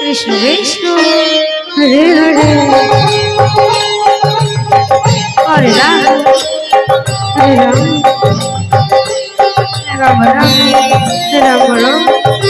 Krishna Krishna Hare Hare Hare Ram Hare Ram Ram Ram Ram Ram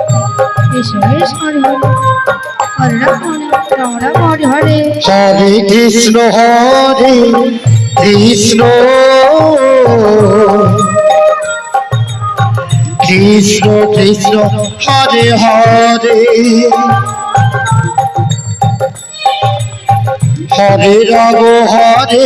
Krishna Krishna Hare Hare Krishna Hare Krishna Krishna Krishna Hare Hare Hare Hare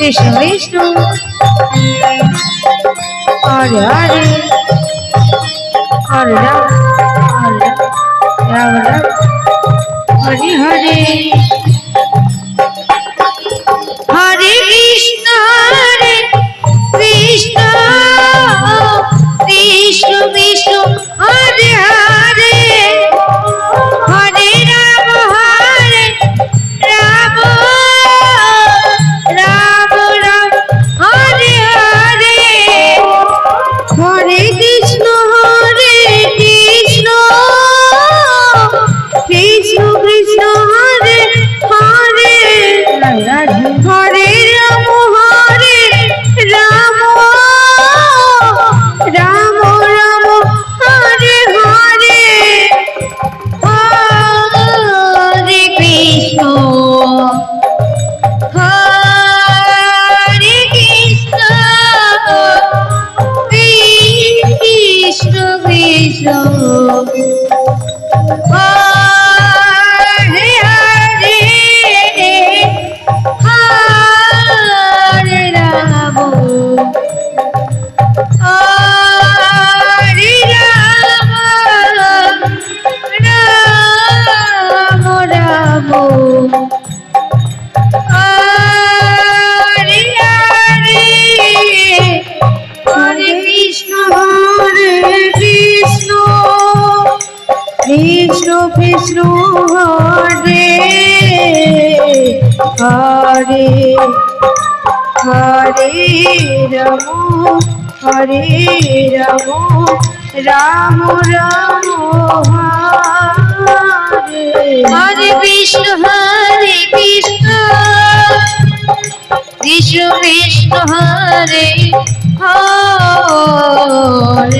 Krishna Krishna Hare Hare. Hare Ram Hare Ram Ram Ram. Hare Hare. Krishna Krishna Hare Hare Hare Ram Hare Ram Ram Ram, Hare. Hare Krishna Hare Krishna Krishna Hare Hare Hare.